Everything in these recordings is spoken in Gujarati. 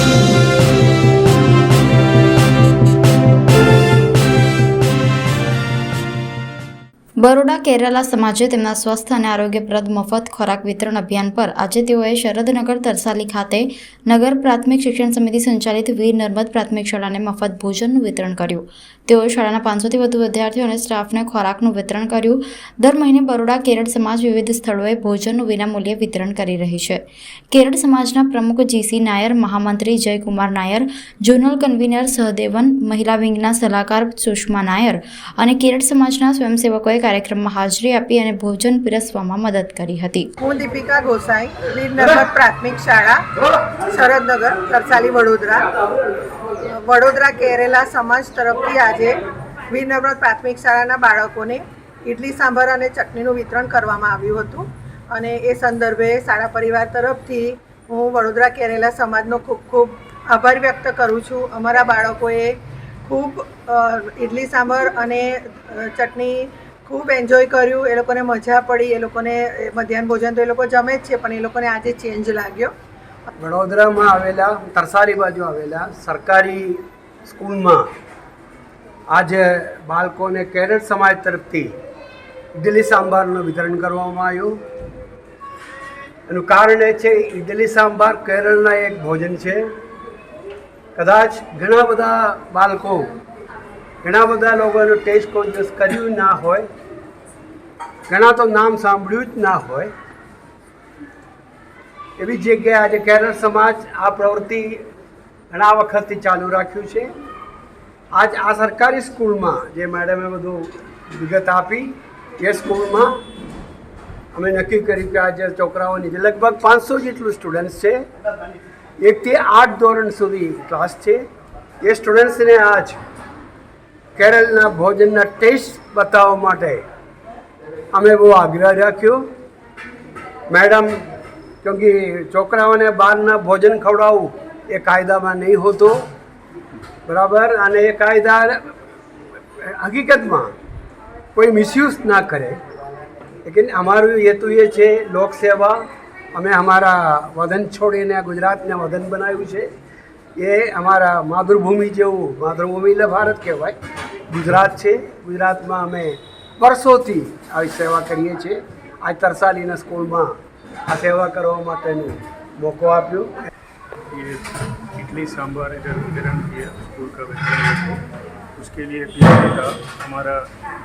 Thank you. બરોડા કેરાલા સમાજે તેમના સ્વસ્થ અને આરોગ્યપ્રદ મફત ખોરાક વિતરણ અભિયાન પર આજે તેઓએ શરદનગર તરસાલી ખાતે નગર પ્રાથમિક શિક્ષણ સમિતિ સંચાલિત વીર નર્મદ પ્રાથમિક શાળાને મફત ભોજનનું વિતરણ કર્યું. તેઓએ શાળાના પાંચસોથી વધુ વિદ્યાર્થીઓ અને સ્ટાફને ખોરાકનું વિતરણ કર્યું. દર મહિને બરોડા કેરળ સમાજ વિવિધ સ્થળોએ ભોજનનું વિનામૂલ્યે વિતરણ કરી રહી છે. કેરળ સમાજના પ્રમુખ જીસી નાયર, મહામંત્રી જયકુમાર નાયર, ઝોનલ કન્વીનર સહદેવન, મહિલા વિંગના સલાહકાર સુષ્મા નાયર અને કેરળ સમાજના સ્વયંસેવકોએ કાર્યક્રમમાં હાજરી આપી અને ભોજન પીરસવામાં મદદ કરી હતી. હું દીપિકા ગોસાઈ નર્મદ પ્રાથમિક શાળા, શરદનગર, તરસાલી વડોદરા. વડોદરા કેરેલા સમાજ તરફથી આજે વીર નર્મદ પ્રાથમિક શાળાના બાળકોને ઇડલી સાંભાર અને ચટણીનું વિતરણ કરવામાં આવ્યું હતું. અને એ સંદર્ભે શાળા પરિવાર તરફથી હું વડોદરા કેરેલા સમાજનો ખૂબ ખૂબ આભાર વ્યક્ત કરું છું. અમારા બાળકોએ ખૂબ ઇડલી સાંભાર અને ચટણી ખૂબ એન્જોય કર્યું. એ લોકોને મજા પડી, એ લોકોને મધ્યાહન ભોજન તો એ લોકો જમે જ છે, પણ એ લોકોને આજે ચેન્જ લાગ્યો. વડોદરામાં આવેલા, તરસારી બાજુ આવેલા સરકારી સ્કૂલમાં આજે બાળકોને કેરળ સમાજ તરફથી ઇડલી સાંભારનું વિતરણ કરવામાં આવ્યું. એનું કારણ એ છે ઇડલી સાંભાર કેરળના એક ભોજન છે. કદાચ ઘણા બધા બાળકો ઘણા બધા લોકોનું ટેસ્ટ કોન્શિયસ કર્યું ના હોય, ઘણા તો નામ સાંભળ્યું જ ના હોય. એવી જગ્યાએ આજે કેરળ સમાજ આ પ્રવૃત્તિ ઘણા વખતથી ચાલુ રાખ્યું છે. આજ આ સરકારી સ્કૂલમાં જે મેડમે બધું વિગત આપી, એ સ્કૂલમાં અમે નક્કી કર્યું કે આજે છોકરાઓની જે લગભગ પાંચસો જેટલું સ્ટુડન્ટ્સ છે એકથી આઠ ધોરણ સુધી ક્લાસ છે. એ સ્ટુડન્ટ્સને આજ કેરળના ભોજનના ટેસ્ટ બતાવવા માટે અમે બહુ આગ્રહ રાખ્યો. મેડમ કે છોકરાઓને બહારના ભોજન ખવડાવવું એ કાયદામાં નહીં હોતું. બરાબર? અને એ કાયદા હકીકતમાં કોઈ મિસયુઝ ના કરે. લેકિન અમારું હેતુ એ છે લોકસેવા અમે અમારા વદન છોડીને ગુજરાતને વધન બનાવ્યું છે. એ અમારા માતૃભૂમિ જેવું, માતૃભૂમિ એટલે ભારત કહેવાય. ગુજરાત છે ગુજરાતમાં અમે વર્ષોથી આવી સેવા કરીએ છીએ આજ તરસાલીના સ્કૂલમાં આ સેવા કરવા માટેનું મોકો આપ્યો ये इडली सांभर इधर वितरण किया स्कूल का वितरण को उसके लिए पीछे का हमारा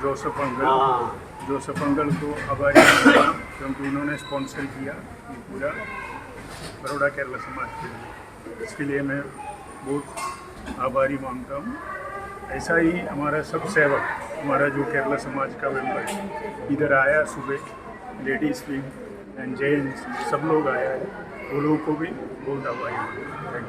जोसफ अंगल हाँ। जोसफ अंगल को आभारी मानता हूं, क्योंकि उन्होंने स्पॉन्सर किया ये पूरा बड़ोड़ा केरला समाज के लिए इसके लिए मैं बहुत आभारी मानता हूँ ऐसा ही हमारा सब सेवक, हमारा जो केरला समाज का मेंबर है, इधर आया सुबह लेडीज़ भी एंड जेंट्स सब लोग आया है, वो लोगों को भी बहुत आभारी हूँ।